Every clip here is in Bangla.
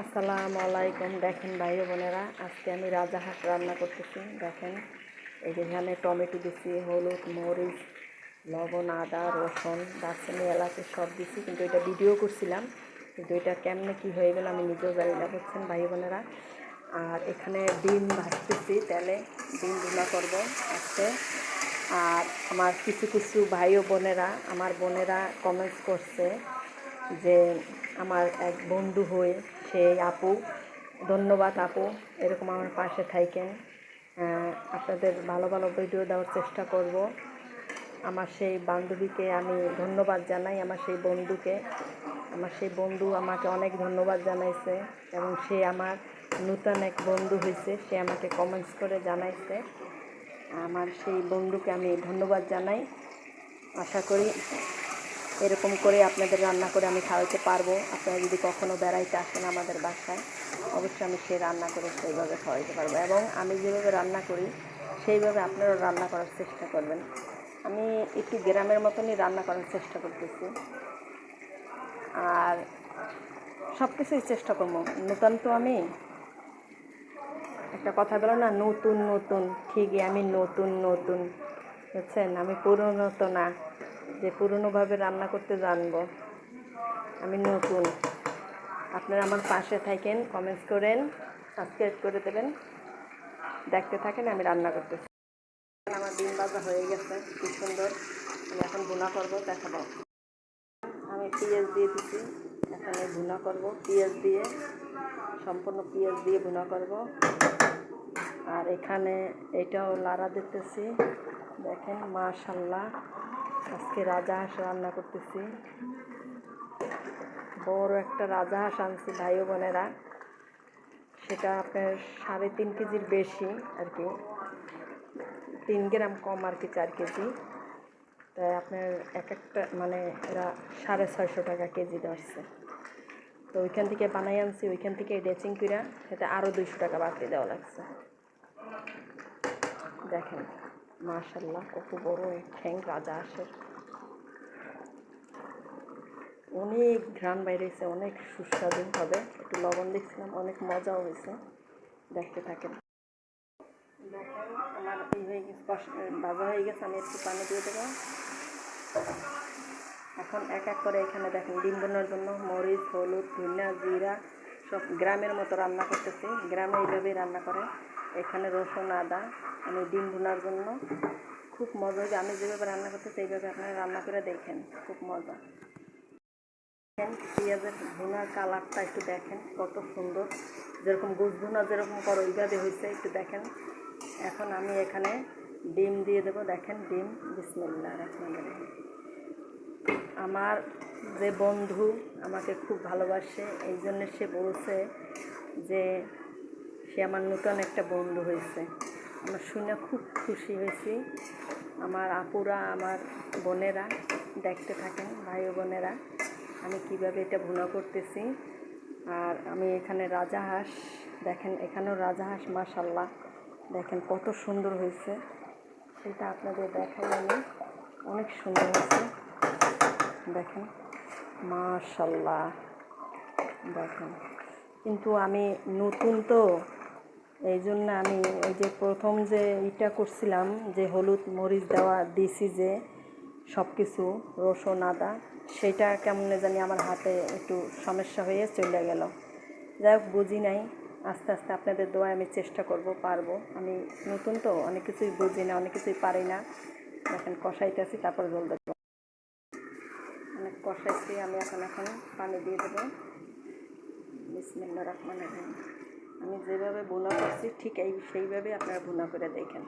আসসালামু আলাইকুম। দেখেন ভাই বোনেরা, আজকে আমি রাজাহাঁস রান্না করতেছি। দেখেন, এই যে এখানে টমেটো দিছি, হলুদ, মরিচ, লবণ, আদা, রসুন, দারচিনি, এলাচি সব দিছি, কিন্তু এটা ভিডিও করছিলাম, কিন্তু এটা কেমনে কি হয়ে গেল আমি নিজেও জানি না, বুঝছেন ভাই বোনেরা? আর এখানে ডিম ভাজতেছি, তেলে ডিম ভুনা করব আজকে। আর আমার কিছু কিছু ভাই বোনেরা, আমার বোনেরা কমেন্টস করছে যে আমার এক বন্ধু হয়ে, সেই আপু। ধন্যবাদ আপু, এরকম আমার পাশে থাকেন আপনাদের ভালো ভালো ভিডিও দেওয়ার চেষ্টা করব। আমার সেই বান্ধবীকে আমি ধন্যবাদ জানাই, আমার সেই বন্ধুকে। আমার সেই বন্ধু আমাকে অনেক ধন্যবাদ জানাইছে এবং সে আমার নূতন এক বন্ধু হয়েছে সে আমাকে কমেন্টস করে জানাইছে। আমার সেই বন্ধুকে আমি ধন্যবাদ জানাই। আশা করি এরকম করে আপনাদের রান্না করে আমি খাওয়াতে পারব। আপনারা যদি কখনও বেড়াইতে আসেন আমাদের বাসায়, অবশ্যই আমি সেই রান্না করে সেইভাবে খাওয়াইতে পারব এবং আমি যেভাবে রান্না করি, সেইভাবে আপনারাও রান্না করার চেষ্টা করবেন। আমি একটু গ্রামের মতনই রান্না করার চেষ্টা করতেছি। আর সব কিছুই চেষ্টা করব। নতুন তো আমি। একটা কথা বলো না, নতুন নতুন। ঠিকই, আমি নতুন নতুন। বুঝছেন? আমি পুরনো তো না, যে পুরনোভাবে রান্না করতে জানব। আমি নতুন। আপনারা আমার পাশে থাকেন কমেন্টস করেন সাবস্ক্রাইব করে দেবেন। দেখতে থাকেন, আমি রান্না করতেছি। আমার ডিম ভাজা হয়ে গেছে, কি সুন্দর। আমি এখন ভুনা করব, দেখাবো। আমি পেঁয়াজ দিয়ে দিচ্ছি এখানে ভুনা করব। পেঁয়াজ দিয়ে, সম্পূর্ণ পেঁয়াজ দিয়ে ভুনা করব। আর এখানে এটাও লাড়া দিতেছি। দেখেন মাশাল্লাহ আজকে রাজা হাঁস রান্না করতেছি। বড় একটা রাজা হাঁস আনছি, ভাই বোনেরা। সেটা আপনার সাড়ে তিন কেজির বেশি আর কি। তিন গ্রাম কম আর কি, চার কেজি। তাই আপনার এক একটা মানে এরা সাড়ে ছয়শো টাকা কেজি ধরছে। তো ওইখান থেকে বানাই আনছি, ওইখান থেকে ড্রেসিং করে সেটা আরও দুইশো টাকা বাড়তি দেওয়া লাগছে। দেখেন মাশাল্লাহ কত বড় এই ঠ্যাং রাজা আসে অনেক ঘ্রাণ বাইরেছে, অনেক সুস্বাদু হবে। একটু লবণ দেখছিলাম, অনেক মজাও হয়েছে। দেখতে থাকেন। আমার এই হয়ে গেছে ভাজা হয়ে গেছে, আমি একটু পানি দিয়ে দেবো। এখন এক এক করে এখানে দেখেন, ডিম বোনার জন্য মরিচ, হলুদ, ধনিয়া, জিরা, সব গ্রামের মতো রান্না করতেছি। গ্রামে এইভাবেই রান্না করে। এখানে রসুন, আদা আমি ডিম ভুনার জন্য খুব মজা হয়েছে। আমি যেভাবে রান্না করতেছি, এইভাবে আপনারা রান্না করে দেখেন, খুব মজা। দেখেন, পেঁয়াজের ভুনার কালারটা একটু দেখেন, কত সুন্দর। যেরকম গোস ভুনা যেরকম করো, ওইভাবে হয়েছে, একটু দেখেন। এখন আমি এখানে ডিম দিয়ে দেবো। দেখেন ডিম বিসমিল্লা রাখবেন আমার যে বন্ধু আমাকে খুব ভালোবাসে, এই জন্য সে বলছে যে সে আমার নতুন একটা বন্ধু হয়েছে। আমার শুনে খুব খুশি হয়েছি। আমার আপুরা, আমার বোনেরা দেখতে থাকেন, ভাই বোনেরা, আমি কীভাবে এটা ভুনা করতেছি। আর আমি এখানে রাজা হাঁস, দেখেন এখানেও রাজা হাঁস মাসাল্লাহ দেখেন কত সুন্দর হয়েছে। সেটা আপনাদের দেখাই আমি। অনেক সুন্দর হয়েছে। দেখেন মাশাল্লাহ দেখেন, কিন্তু আমি নতুন তো, এই জন্য আমি ওই যে প্রথম যে ইটা করছিলাম, যে হলুদ মরিচ দেওয়া, দিছি যে সব কিছু রসুন, আদা, সেটা কেমন জানি আমার হাতে একটু সমস্যা হয়ে চলে গেল। যাই হোক, বুঝি নাই, আস্তে আস্তে আপনাদের দোয়ায় আমি চেষ্টা করব, পারব। আমি নতুন তো, অনেক কিছুই বুঝি না, অনেক কিছুই পারি না। দেখেন, কষাইতেছি, তারপর জল দেবো আমি এখন এখন পানি দিয়ে দেবো। বিসমিল্লা রহমান আমি যেভাবে বোনা করছি, ঠিক এই, সেইভাবে আপনারা বোনা করে দেখেন।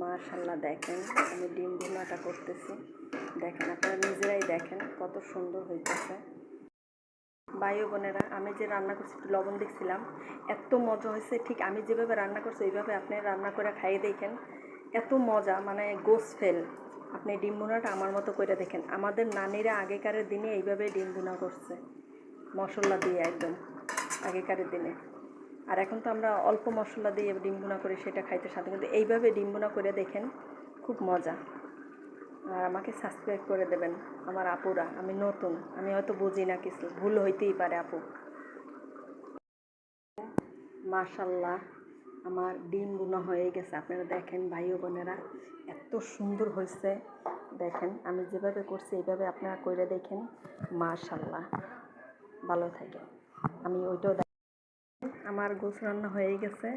মাশাল্লাহ দেখেন, আমি ডিম ভুনাটা করতেছি। দেখেন, আপনারা নিজেরাই দেখেন কত সুন্দর হইতেছে। ভাই বোনেরা, আমি যে রান্না করছি, একটু লবণ দেখছিলাম এত মজা হয়েছে, ঠিক আমি যেভাবে রান্না করছি এইভাবে আপনি রান্না করে খাইয়ে দেখেন। এত মজা মানে গোস ফেল। আপনি ডিম ভুনাটা আমার মতো করে দেখেন। আমাদের নানিরা আগেকারের দিনে এইভাবে ডিম বোনা করছে। মশলা দিয়ে একদম আগেকারের দিনে। আর এখন তো আমরা অল্প মশলা দিয়ে ডিম ভুনা করে, সেটা খাইতে সাথে কিন্তু এইভাবে ডিম ভুনা করে দেখেন, খুব মজা। আর আমাকে সাবস্ক্রাইব করে দেবেন, আমার আপুরা। আমি নতুন, আমি হয়তো বুঝি না কিছু। ভুল হইতেই পারে আপু। মাশাল্লাহ। আমার ডিম বোনা হয়ে গেছে। আপনারা দেখেন ভাই বোনেরা এত সুন্দর হয়েছে। দেখেন, আমি যেভাবে করছি, এইভাবে আপনারা করে দেখেন। মাশাল্লাহ ভালো থাকে আমি ওইটাও আমার গোস রান্না হয়ে গেছে।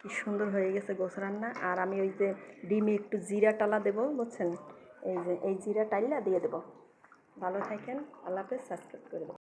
কি সুন্দর হয়ে গেছে গোস রান্না। আর আমি ওই যে ডিমে একটু জিরা টালা দেবো, বুঝছেন? এই যে, এই জিরা টাইলা দিয়ে দেবো। ভালো থাকেন। আল্লাহ হাফেজ। সাবস্ক্রাইব করে